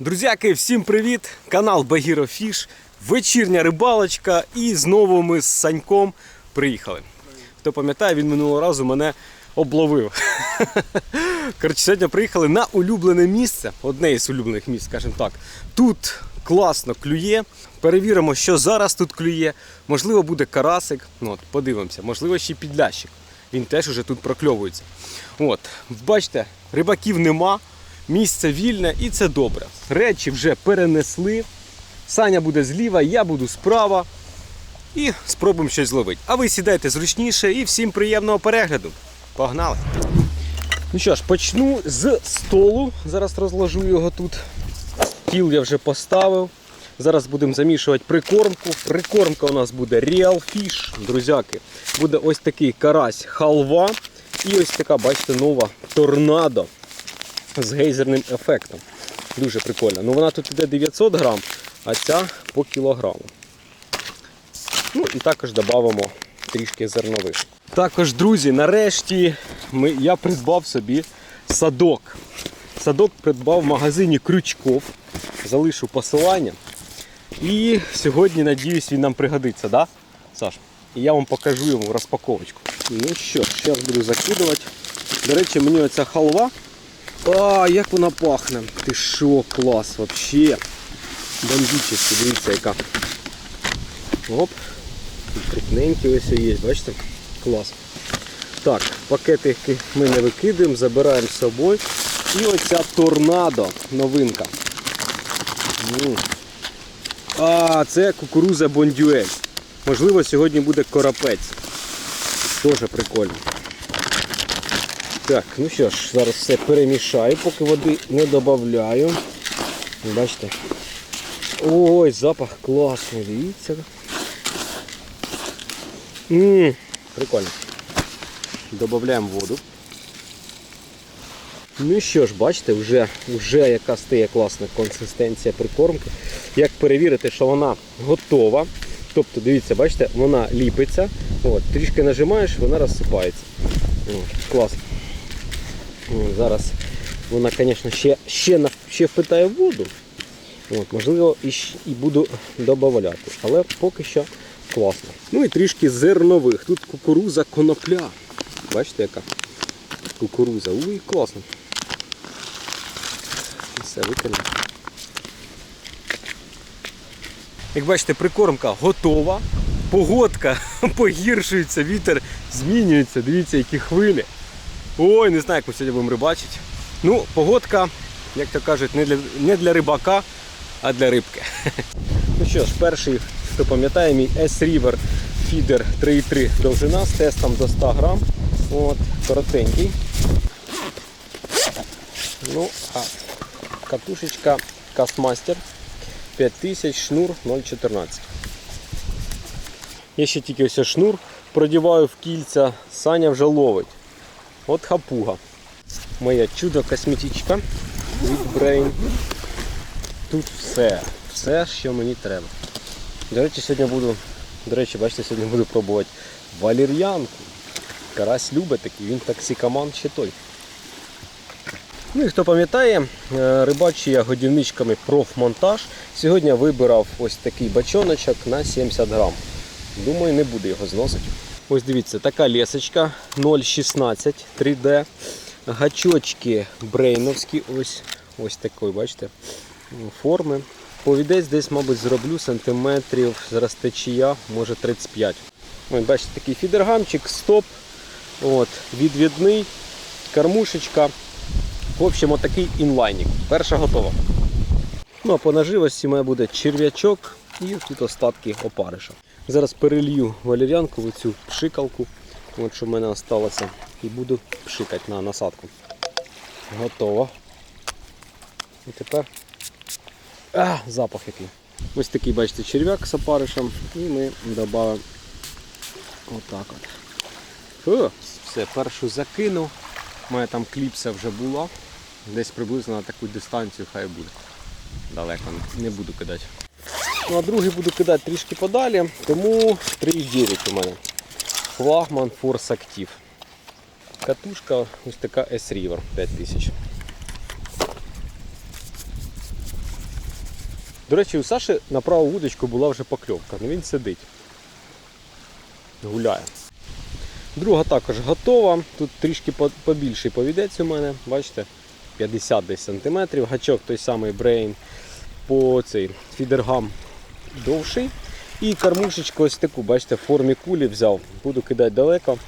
Друзяки, всім привіт! Канал Багіро Фіш, вечірня рибалочка і знову ми з Саньком приїхали. Хто пам'ятає, він минулого разу мене обловив. Коротше, сьогодні приїхали на улюблене місце, одне із улюблених місць, скажімо так. Тут класно клює. Перевіримо, що зараз тут клює. Можливо, буде карасик. Ну, от, подивимося, можливо, ще підлящик. Він теж уже тут прокльовується. От, бачите, рибаків нема, місце вільне і це добре. Речі вже перенесли. Саня буде зліва, я буду справа. І спробуємо щось зловити. А ви сідайте зручніше і всім приємного перегляду. Погнали! Ну що ж, почну з столу. Зараз розложу його тут. Тіл я вже поставив. Зараз будемо замішувати прикормку. Прикормка у нас буде Real Fish, друзяки. Буде ось такий карась халва. І ось така, бачите, нова торнадо з гейзерним ефектом. Дуже прикольно. Ну вона тут іде 900 грам, а ця по кілограму. Ну і також додамо трішки зернових. Також, друзі, нарешті ми, я придбав собі садок. Садок придбав в магазині Крючков. Залишу посилання. І сьогодні, надіюсь, він нам пригодиться, да, Саш? І я вам покажу йому розпаковочку. Ну що, зараз буду закидувати. До речі, мені оця халва. А, як вона пахне. Ти що, клас, взагалі. Бомбічески, дивіться яка. Оп. Крупненькі ось є, бачите? Клас. Так, пакетики ми не викидаємо, забираємо з собою. І оця торнадо, новинка. А, це кукуруза бондюель. Можливо, сьогодні буде коропець. Теж прикольно. Так, ну що ж, зараз все перемішаю, поки води не додаю. Бачите? Ой, запах класний, дивіться. Ммм, прикольно. Додаємо воду. Ну що ж, бачите, вже, вже яка стає класна консистенція прикормки. Як перевірити, що вона готова. Тобто, дивіться, бачите, вона ліпиться. От, трішки нажимаєш, вона розсипається. От, клас. От, зараз вона, звісно, ще, ще, ще впитає воду. От, можливо, і, і буду додавати. Але поки що класно. Ну і трішки зернових. Тут кукуруза конопля. Бачите, яка? Кукуруза. Уй, класно. Все, викинемо. Як бачите, прикормка готова. Погодка погіршується, вітер змінюється. Дивіться, які хвилі. Ой, не знаю, як ми сьогодні будемо рибачити. Ну, погодка, як то кажуть, не для, не для рибака, а для рибки. Ну що ж, перший, хто пам'ятає, мій S-River Feeder 3,3 довжина з тестом до 100 грам. От, коротенький. Ну, а катушечка Кастмастер 5000 шнур 0,14. Я ще тільки ось шнур продіваю в кільця, Саня вже ловить. От хапуга. Моя чудо косметичка від Brain. Тут все, все, що мені треба. До речі, сьогодні буду, до речі, бачите, сьогодні буду пробувати валір'янку. Карась любить такий, він токсикоман ще той. Ну і хто пам'ятає, е, рибачу я годівничками профмонтаж. Сьогодні вибирав ось такий бачоночок на 70 грам. Думаю, не буду його зносити. Ось дивіться, така лесочка 0,16 3D. Гачочки брейновські, ось ось такої, бачите, форми. Повідець десь, мабуть, зроблю сантиметрів зараз течія, може 35. Ось, бачите, такий фідергамчик, стоп, от, відвідний, кормушечка. В общем, отакий інлайнік. Перша готова. Ну а по наживості має буде черв'ячок і тут остатки опариша. Зараз перелью валер'янку в цю пшикалку, от що в мене залишилося, і буду пшикати на насадку. Готово. І тепер а, запах який. Ось такий, бачите, черв'як з опаришем. І ми додамо отак от. Фу, все, першу закинув. У мене там кліпса вже була. Десь приблизно на таку дистанцію хай буде. Далеко не буду кидати. Ну а другий буду кидати трішки подалі, тому 3,9 у мене. Флагман Force Active. Катушка ось така S-River 5000. До речі, у Саші на праву вудочку була вже покльовка, але він сидить. Гуляє. Друга також готова. Тут трішки побільший повідець у мене, бачите, 50 десь сантиметрів. Гачок той самий Brain по цей фідергам довший. І кормушечку ось таку, бачите, в формі кулі взяв. Буду кидати далеко.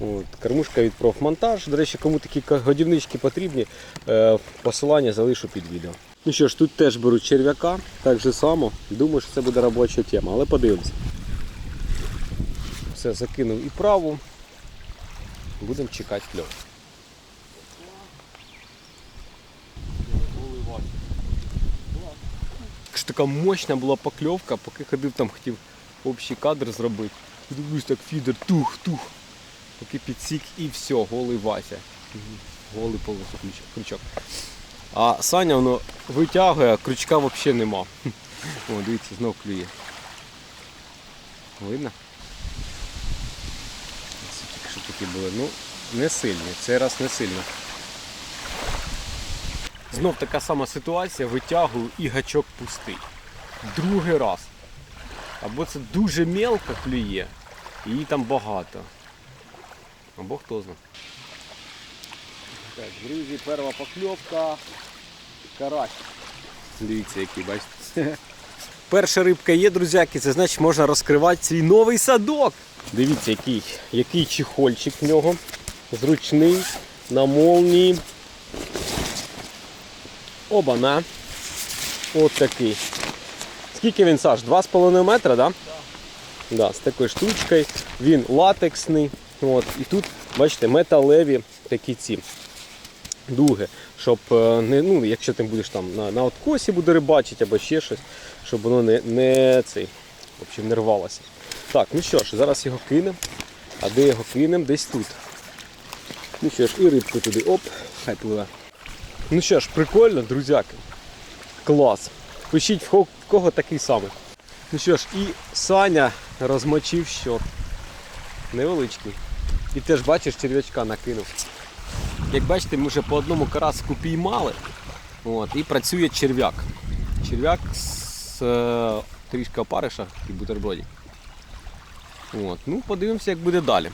От, кормушка від профмонтаж. До речі, кому такі годівнички потрібні, е, посилання залишу під відео. Ну що ж, тут теж беруть черв'яка, так же само. Думаю, що це буде робоча тема, але подивимося. Все, закинув і праву. Будемо чекати кльов. Така мощна була покльовка, поки ходив там, хотів общий кадр зробити. І Дивлюсь, так фідер тух-тух. Поки підсік і все, голий Вася. Голий повністю крючок. А Саня воно витягує, а крючка взагалі нема. О, дивіться, знов клює. Видно? Що такі були. Ну, не сильні. Цей раз не сильно. Знов така сама ситуація, витягую і гачок пустий. Другий раз. Або це дуже мелко клює, і її там багато. Або хто знає. Так, друзі, перша покльовка. Карась. Дивіться, який, бачите. Перша рибка є, друзяки, це значить можна розкривати свій новий садок. Дивіться, який, який чехольчик в нього. Зручний, на молнії. Оба-на. От такий. Скільки він, Саш? 2,5 метра, так? Да? Да, з такою штучкою. Він латексний. От. І тут, бачите, металеві такі ці дуги, щоб е, не, ну, якщо ти будеш там на, на откосі буде рибачити або ще щось, щоб воно не, не цей, в общем, не рвалося. Так, ну що ж, зараз його кинемо. А де його кинемо? Десь тут. Ну що ж, і рибку туди. Оп, хай пливе. Ну що ж, прикольно, друзяки. Клас. Пишіть в кого такий самий. Ну що ж, і Саня розмочив щот. Невеличкий. І теж бачиш, черв'ячка накинув. Як бачите, ми вже по одному караску піймали. От, і працює черв'як. Черв'як з е, трішки опариша і бутербродів. От, ну, подивимося, як буде далі.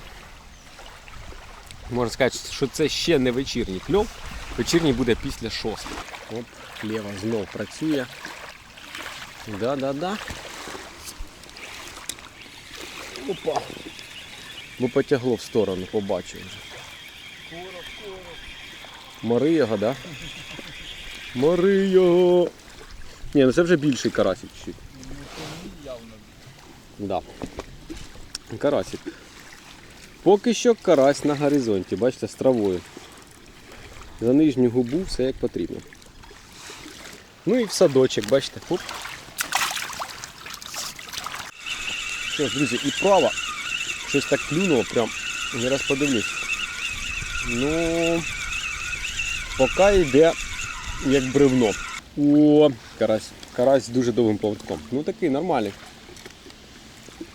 Можна сказати, що це ще не вечірній кльов. Вечірній буде після шостої. Оп, ліва знов працює. Да-да-да. Опа. Бо потягло в сторону, побачив вже. Мори його, да? Мори його. Ні, ну це вже більший карасик чуть. Да. Карасик. Поки що карась на горизонті, бачите, з травою. За нижню губу все як потрібно. Ну і в садочок, бачите, хоп. Що ж, друзі, і право. Щось так клюнуло, прям не раз подивлюсь. Ну поки йде як бревно. О, карась. Карась з дуже довгим поводком. Ну такий нормальний.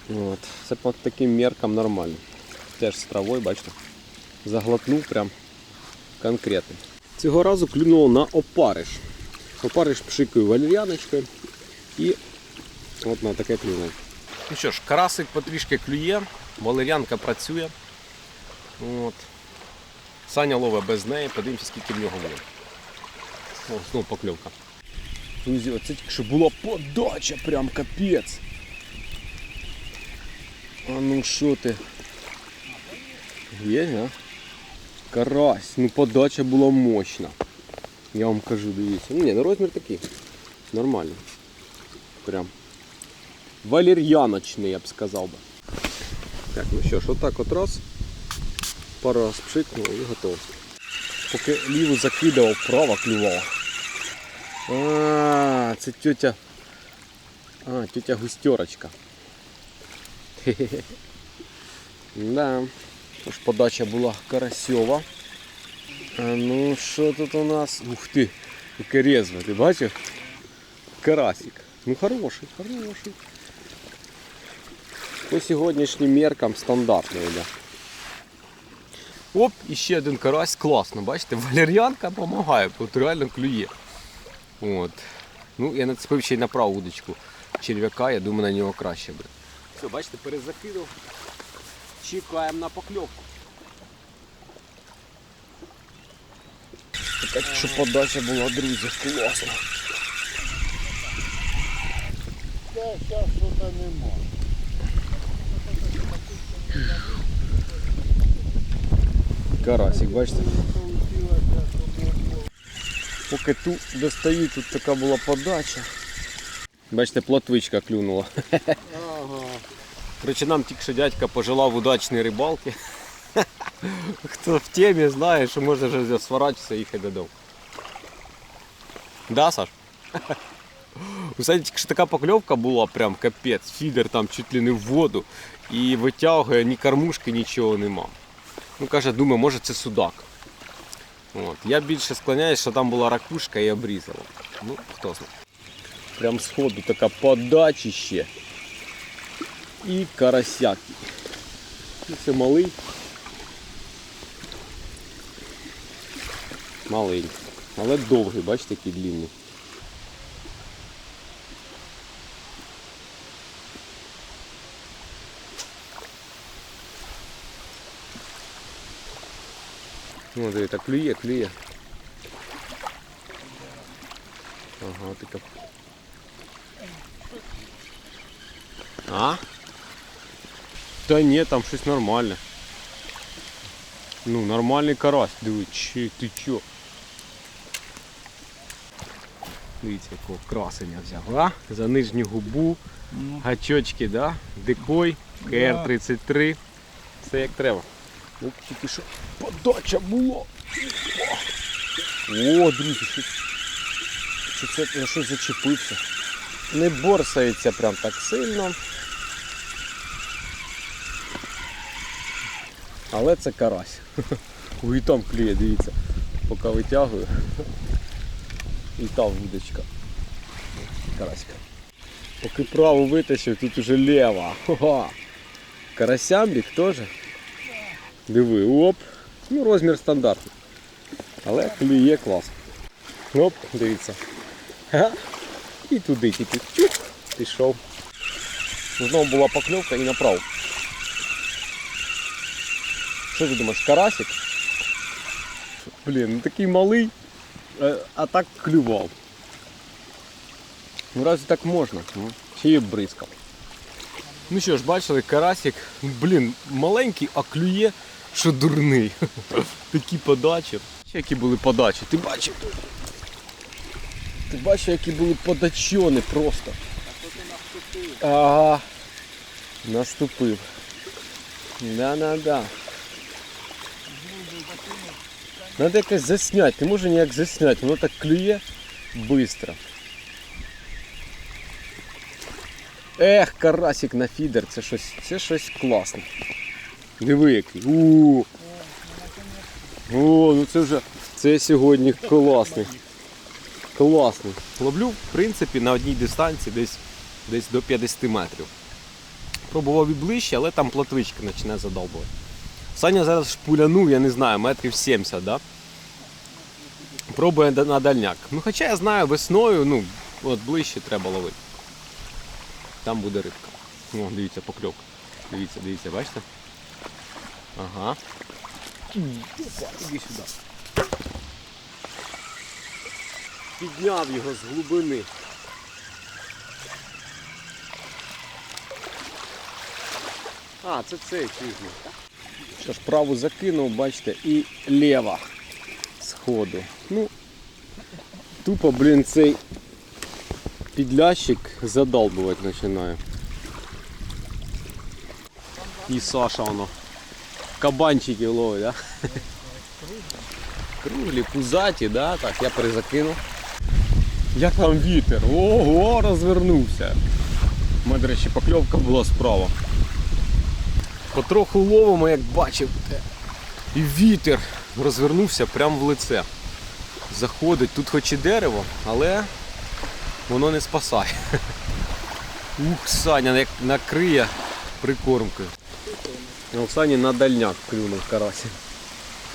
От. Це по таким меркам нормально. Теж з травою, бачите. Заглотнув прям конкретно. Цього разу клюнуло на опариш. Опариш пшикою валер'яночкою і от на таке клюнуло. Ну що ж, карасик потрішки клює, валер'янка працює. От. Саня ловить без неї, подивимося, скільки в нього буде. О, знову покльовка. Друзі, оце тільки що була подача, прям капець. А ну що ти? Є, а? Карась, ну подача була мощна. Я вам кажу, дивіться. Ну, ні, ну розмір такий. Нормально. Прям. Валер'яночний, я б сказав би. Так, ну що ж, отак от раз. Пару раз пшикнув і готово. Поки ліву закидував, право клювала. А, це тетя. А, тетя густерочка. Хе-хе-хе. Да. Тож подача була карасьова. Ну що тут у нас? Ух ти, яке резве, ти бачив? Карасик. Ну хороший, хороший. По сьогоднішнім меркам стандартний йде. Оп, і ще один карась, класно, бачите, валер'янка допомагає, тут реально клює. От. Ну, я нацепив ще й на праву удочку черв'яка, я думаю, на нього краще буде. Все, бачите, перезакинув. Чекаємо на покльовку. Така що подача була, друзі, класно. Це зараз що нема. Карасик, бачите? Поки тут достаю, тут така була подача. Бачите, плотвичка клюнула. Ага. Короче, нам тільки що дядька пожелав удачної рибалки. Хто в темі знає, що можна вже сворачатися і їхати додому. Да, Саш? У Сані тільки що така покльовка була, прям капець. Фідер там чуть ли не в воду і витягує ні кормушки, нічого нема. Ну каже, думаю, може це судак. От. Я більше склоняюсь, що там була ракушка і обрізала. Ну, хто знає. Прям сходу така подачище. І карасяк. Ну, Це малий. Маленький. Але довгий, бачите, який длинний. Ну, дивіться, клює, клює. Ага, така. А? Та ні, там щось нормальне. Ну, нормальний карась. Диви, чи ти чо? Дивіться, якого красення взяв, а? За нижню губу, Ну. гачочки, да? Дикой, КР-33. Все як треба. От тільки що подача була. О, друзі, що, що це на щось зачепився. Не борсається прям так сильно. Але це карась. І там кліє, дивіться. Поки витягую. І там вудочка. Караська. Поки праву витащив, тут уже лева. Ха-ха. Карасямбік теж. Диви, оп. Ну, розмір стандартний. Але клює клас. Оп, дивіться. І туди тільки пішов. Знову була покльовка і направо. Що ти думаєш, карасик? Блін, ну такий малий, е, а так клював. Ну разве так можна? Ну, ще й бризкав. Ну що ж, бачили, карасик, блін, маленький, а клює, що дурний. Такі подачі. Ще які були подачі, ти бачив? Ти бачив, які були подачони просто. Ага. Наступив. Да-да-да. Надо якось заснять, не можу ніяк заснять, воно так клює швидко. Ех, карасик на фідер, це щось, це щось класне. Диви який. У. О, ну це вже це сьогодні класний. Класний. Ловлю, в принципі, на одній дистанції десь, десь до 50 метрів. Пробував і ближче, але там платвичка починає задовбувати. Саня зараз шпулянув, я не знаю, метрів 70, да? Пробує на дальняк. Ну хоча я знаю, весною, ну, от ближче треба ловити. Там буде рибка. О, дивіться, покльовка. Дивіться, дивіться, бачите? Ага. Іди сюди. Підняв його з глибини. А, це цей чижний. Що ж, праву закинув, бачите, і ліва сходу. Ну, тупо, блін, цей підлящик задалбувати починає. І Саша воно. Кабанчики ловить, да? Круглі, пузаті, да? Так, я перезакинув. Як там вітер? Ого, розвернувся. У мене, до речі, покльовка була справа. Потроху ловимо, як бачив. І вітер розвернувся прямо в лице. Заходить, тут хоч і дерево, але воно не спасає. Ух, Саня як накриє прикормкою. А у Сані на дальняк клюнув карасі.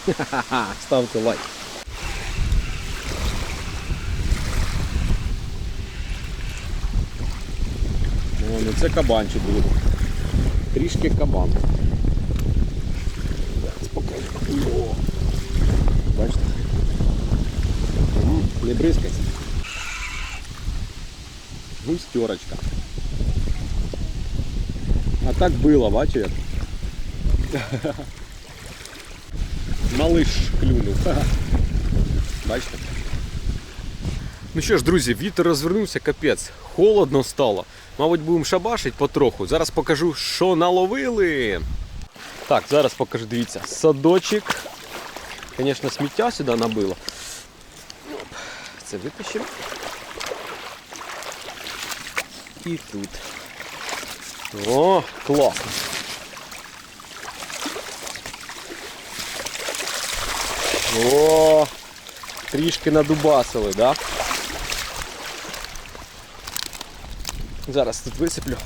Ставте лайк. ну це кабанчик буде. Трішки кабан. Зараз покажу. О! Бачите? М, Не бризкайся. Густерочка. А так було, бачив як? Малиш клюнув. Бачите? Ну що ж, друзі, вітер розвернувся, капець. Холодно стало. Мабуть, будемо шабашить потроху. Зараз покажу, що наловили. Так, зараз покажу, дивіться, садочок. Звісно, сміття сюди набило. Це витащимо. І тут. О, класно. О, трішки надубасили, да? Зараз тут висиплю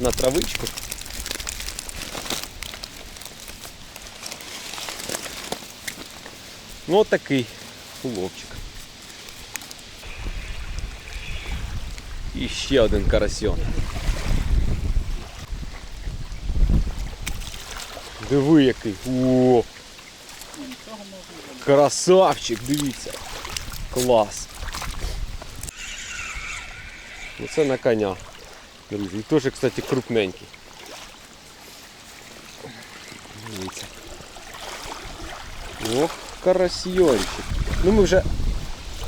на травичку. Ну, от такий уловчик. І ще один карасьон. Диви який. О! Красавчик, дивіться. Клас. Оце на коня. Друзі. І теж, кстати, крупненький. Дивіться. Ох, карасьйончик. Ну ми вже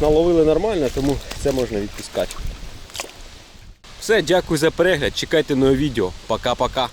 наловили нормально, тому це можна відпускати. Все, дякую за перегляд. Чекайте нове відео. Пока-пока.